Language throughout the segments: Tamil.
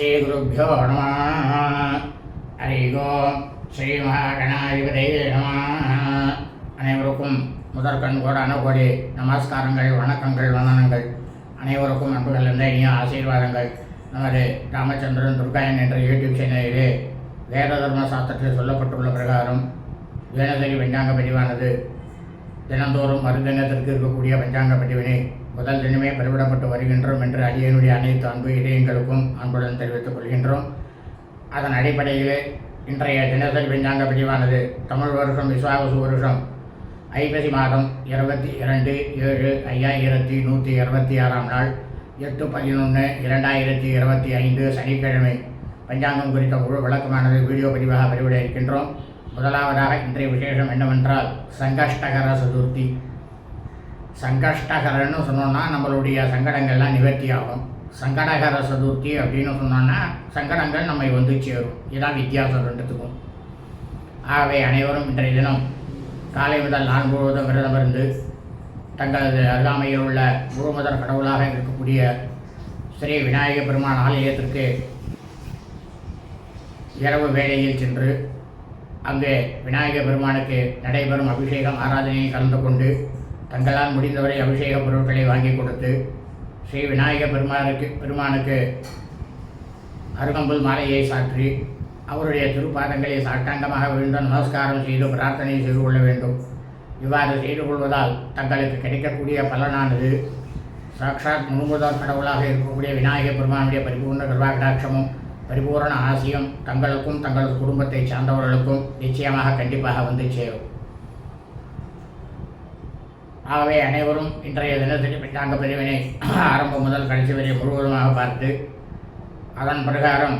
ஸ்ரீகுருப்போ நம. ஹரி ஓம் ஸ்ரீ மகாகணாதிபதி நம. அனைவருக்கும் முதற்கண் கோடான கோடி நமஸ்காரங்கள் வணக்கங்கள் வந்தனங்கள். அனைவருக்கும் அன்புகள் இருந்த இனிய ஆசீர்வாதங்கள். நமது ராமச்சந்திரன் துர்காயன் என்ற யூடியூப் சேனலிலே வேத தர்ம சாஸ்திரத்தில் சொல்லப்பட்டுள்ள பிரகாரம் தினசரி பஞ்சாங்க பதிவானது. தினந்தோறும் மருந்தினத்திற்கு இருக்கக்கூடிய பஞ்சாங்க பதிவினை முதல் தினமே பெருவிடப்பட்டு வருகின்றோம் என்று அடியனுடைய அனைத்து அன்பு இதயங்களுக்கும் அன்புடன் தெரிவித்துக் கொள்கின்றோம். அதன் அடிப்படையில் இன்றைய தினசரி பஞ்சாங்க பதிவானது தமிழ் வருஷம் விஸ்வாவசு வருஷம் ஐப்பசி மாதம் இருபத்தி இரண்டு ஏழு ஐயாயிரத்தி நூற்றி இருபத்தி ஆறாம் நாள் எட்டு பதினொன்று இரண்டாயிரத்தி இருபத்தி ஐந்து சனிக்கிழமை. பஞ்சாங்கம் குறித்த முழு விளக்கமானது வீடியோ பதிவாக பதிவிட இருக்கின்றோம். முதலாவதாக இன்றைய விசேஷம் என்னவென்றால் சங்கஷ்டகர சதுர்த்தி. சங்கஷ்டகரன்னு சொன்னோன்னா நம்மளுடைய சங்கடங்கள்லாம் நிவர்த்தி ஆகும் சங்கடகர சதுர்த்தி அப்படின்னு சொன்னோன்னா சங்கடங்கள் நம்மை வந்து சேரும். இதான் வித்தியாசம் ரெண்டுத்துக்கும். ஆகவே அனைவரும் இன்றைய தினம் காலை முதல் நாள் முழுவதும் விரதம் இருந்து தங்களது அருகாமையில் உள்ள குருமதர் கடவுளாக இருக்கக்கூடிய ஸ்ரீ விநாயக பெருமான் ஆலயத்திற்கு இரவு வேளையில் சென்று அங்கே விநாயக பெருமானுக்கு நடைபெறும் அபிஷேகம் ஆராதனையை கலந்து கொண்டு தங்களால் முடிந்தவரை அபிஷேக பொருட்களை வாங்கி கொடுத்து ஸ்ரீ விநாயக பெருமானுக்கு பெருமானுக்கு அருகம்புல் மாலையை சாற்றி அவருடைய திருப்பாதங்களை சாட்டாங்கமாக விழுந்து நமஸ்காரம் செய்து பிரார்த்தனை செய்து கொள்ள வேண்டும். இவ்வாறு செய்து கொள்வதால் தங்களுக்கு கிடைக்கக்கூடிய பலனானது சாட்சாத் முழுமுதல் கடவுளாக இருக்கக்கூடிய விநாயக பெருமானுடைய பரிபூர்ண கிருபாகடாட்சமும் பரிபூரண ஆசியம் தங்களுக்கும் தங்களது குடும்பத்தை சார்ந்தவர்களுக்கும் நிச்சயமாக கண்டிப்பாக வந்து சேரும். ஆகவே அனைவரும் இன்றைய தினசரி பஞ்சாங்க பிரிவினை ஆரம்பம் முதல் கடைசி வரை முழுவதுமாக பார்த்து அதன் பிரகாரம்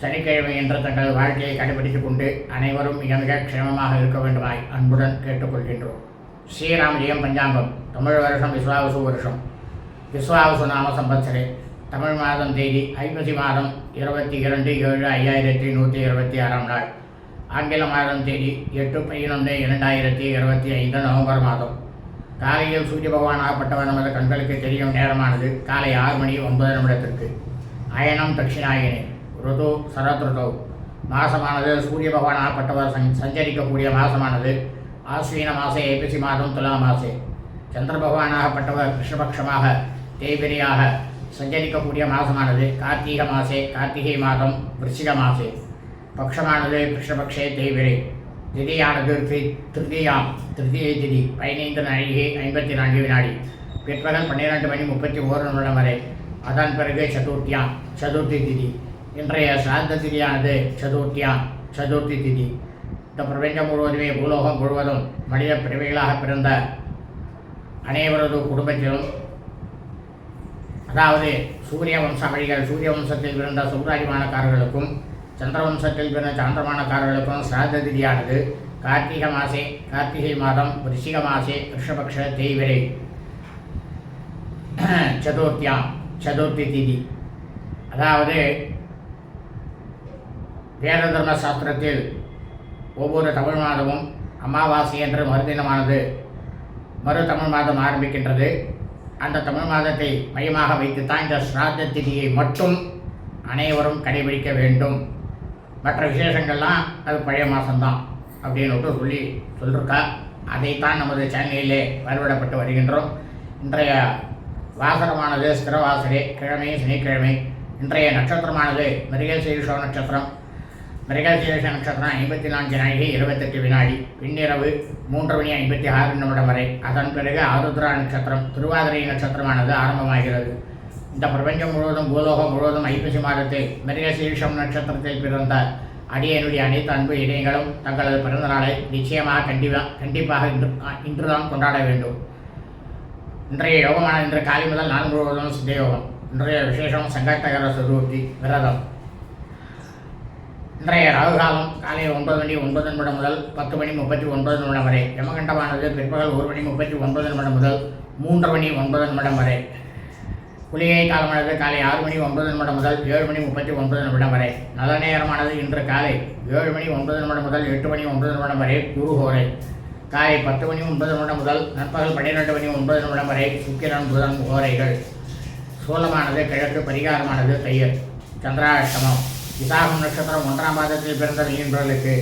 சனிக்கிழமை என்ற தங்கள் வாழ்க்கையை கடைபிடித்துக் கொண்டு அனைவரும் மிக மிக க்ஷேமமாக இருக்க வேண்டுமாய் அன்புடன் கேட்டுக்கொள்கின்றோம். ஸ்ரீராம் ஜெயம் பஞ்சாங்கம் தமிழ் வருஷம் விஸ்வாவசு வருஷம். விஸ்வாவசு நாம சம்பத்சரே. தமிழ் மாதம் தேதி ஐப்பசி மாதம் இருபத்தி இரண்டு ஏழு ஐயாயிரத்தி நூற்றி இருபத்தி ஆறாம் நாள். ஆங்கில மாதம் தேதி எட்டு பதினொன்று இரண்டாயிரத்தி இருபத்தி ஐந்து நவம்பர் மாதம். காலையில் சூரிய பகவான் ஆகப்பட்டவர் நமது கண்களுக்கு தெரியும் நேரமானது காலை ஆறு மணி ஒன்பது நிமிடத்திற்கு. அயனம் தட்சிணாயினி ருது சரத் ருதோ மாசமானது சூரிய பகவான் ஆகப்பட்டவர் சஞ் சஞ்சரிக்கக்கூடிய மாசமானது. ஆஸ்வீன மாசே ஏபிசி மாதம் துலா மாசே. சந்திர பகவானாகப்பட்டவர் கிருஷ்ணபக்ஷமாக தேய்பிரியாக சஞ்சரிக்கக்கூடிய மாதமானது கார்த்திகை மாசே கார்த்திகை மாதம் விருச்சிக மாசே. பக்ஷமானது கிருஷ்ணபக்ஷே தேய்பிரை திதியானது தி திருதியாம். திருதியை திதி பதினைந்து நாழிகை ஐம்பத்தி நான்கு வினாடி. பிற்பகல் பன்னிரெண்டு மணி முப்பத்தி ஓரு நிமிடம் வரை. அதன் பிறகு சதுர்த்தியாம். சதுர்த்தி திதி. இன்றைய சாந்த திதியானது சதுர்த்தியாம் சதுர்த்தி திதி. இந்த பிரபஞ்சம் முழுவதுமே பூலோகம் முழுவதும் மனித பிரிவைகளாக பிறந்த அனைவரது குடும்பத்திலும் அதாவது சூரிய வம்சாவளிகள் சூரிய வம்சத்தில் பிறந்த சௌராஜமானக்காரர்களுக்கும் சந்திரவம்சத்தில் பிறந்த சாந்திரமானக்காரர்களுக்கும் சிராத திதியானது கார்த்திகை மாசே கார்த்திகை மாதம் ரிஷிக மாசே கிருஷ்ணபக்ஷ தேய்விரை சதுர்த்தியாம் சதுர்த்தி திதி. அதாவது வேத தர்ம சாஸ்திரத்தில் ஒவ்வொரு தமிழ் மாதமும் அமாவாசை என்று மறுதினமானது மறு தமிழ் மாதம் ஆரம்பிக்கின்றது. அந்த தமிழ் மாதத்தை மையமாக வைத்துத்தான் இந்த ஸ்ராத்த திதியை மட்டும் அனைவரும் கடைபிடிக்க வேண்டும். மற்ற விசேஷங்கள்லாம் அது பழைய மாதம்தான் அப்படின்னு சொல்லி சொல்லியிருக்கா அதைத்தான் நமது சென்னையிலே வரவிடப்பட்டு வருகின்றோம். இன்றைய வாசனமானது ஸ்திரவாசரே கிழமை சனிக்கிழமை. இன்றைய நட்சத்திரமானது மிருகசீரிஷோ நட்சத்திரம். மிருகசீரிஷ நட்சத்திரம் ஐம்பத்தி நான்கு நாயகி இருபத்தெட்டு வினாடி. பின்னிரவு மூன்று மணி ஐம்பத்தி ஆறு நிமிடம் வரை. அதன் பிறகு ஆருத்ரா நட்சத்திரம் திருவாதிரை நட்சத்திரமானது ஆரம்பமாகிறது. இந்த பிரபஞ்சம் முழுவதும் பூலோகம் முழுவதும் ஐப்பசி மாதத்தில் மிருகசீர்ஷம் நட்சத்திரத்தில் பிறந்த அடியனுடைய அனைத்து அன்பு இணையங்களும் தங்களது பிறந்த நாளை நிச்சயமாக கண்டிப்பாக கண்டிப்பாக இன்று இன்றுதான் கொண்டாட வேண்டும். இன்றைய யோகமான இன்று காலை முதல் நாள் முழுவதும் சித்தயோகம். இன்றைய விசேஷம் சங்கத்தகர சதுர்த்தி விரதம். இன்றைய ராகுகாலம் காலை ஒன்பது மணி ஒன்பது நிமிடம் முதல் பத்து மணி முப்பத்தி ஒன்பது நிமிடம் வரை. யமகண்டமானது பிற்பகல் ஒரு மணி முப்பத்தி ஒன்பது நிமிடம் முதல் மூன்று மணி ஒன்பது நிமிடம் வரை. குளிகை காலமானது காலை ஆறு மணி ஒன்பது நிமிடம் முதல் ஏழு மணி முப்பத்தி ஒன்பது நிமிடம் வரை. நல்ல நேரமானது இன்று காலை ஏழு மணி ஒன்பது நிமிடம் முதல் எட்டு மணி ஒன்பது நிமிடம் வரை குருஹோரை காலை பத்து மணி ஒன்பது நிமிடம் முதல் நண்பகல் பன்னிரெண்டு மணி ஒன்பது நிமிடம் வரை சுக்கிரன் புதன் ஓரைகள். சூலமானது கிழக்கு பரிகாரமானது தையர் சந்திராஷ்டமம். விசாகம் நட்சத்திரம் ஒன்றாம் மாதத்தில் பிறந்த மீன்பர்களுக்கு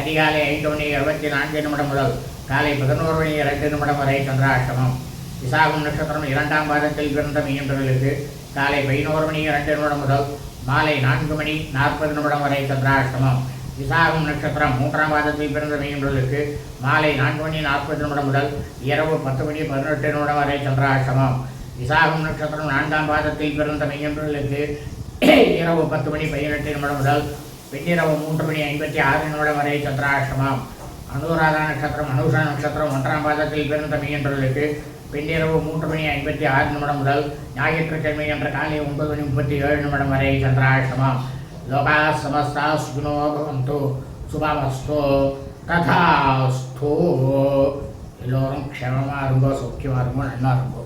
அதிகாலை ஐந்து மணி இருபத்தி நான்கு நிமிடம் முதல் காலை பதினோரு மணி இரண்டு நிமிடம் வரை சந்திராஷ்டமம். விசாகம் நட்சத்திரம் இரண்டாம் பாதத்தில் பிறந்த மீன்பர்களுக்கு காலை பதினோரு மணி இரண்டு நிமிடம் முதல் மாலை நான்கு மணி நாற்பது நிமிடம் வரை சந்திராஷ்டமம். விசாகம் நட்சத்திரம் மூன்றாம் பாதத்தில் பிறந்த மீன்பர்களுக்கு மாலை நான்கு மணி நாற்பது நிமிடம் முதல் இரவு பத்து மணி பதினெட்டு நிமிடம் வரை சந்திராஷ்டமம். விசாகம் நட்சத்திரம் நான்காம் பாதத்தில் பிறந்த மெய்யன்பர்களுக்கு இரவு பத்து மணி பதினெட்டு நிமிடம் முதல் பின்னிரவு மூன்று மணி ஐம்பத்தி ஆறு நிமிடம் வரை சந்திராஷ்டமம். அனுராதா நட்சத்திரம் அனுஷா நட்சத்திரம் ஒன்றாம் பாதத்தில் பிறந்த மெய்யன்பர்களுக்கு பின்னிரவு மூன்று மணி ஐம்பத்தி ஆறு நிமிடம் முதல் ஞாயிற்றுக்கிழமை என்ற காலை ஒன்பது மணி முப்பத்தி ஏழு நிமிடம் வரை சந்திராஷ்டமம். லோகா சமஸ்தா சுகுணோ பவந்து. சுபமஸ்தோ. ததாஸ்தோ. எல்லோரும் க்ஷமமாக இருங்கோ சௌக்கியமாக இருங்கோ நல்லா இருங்கோ.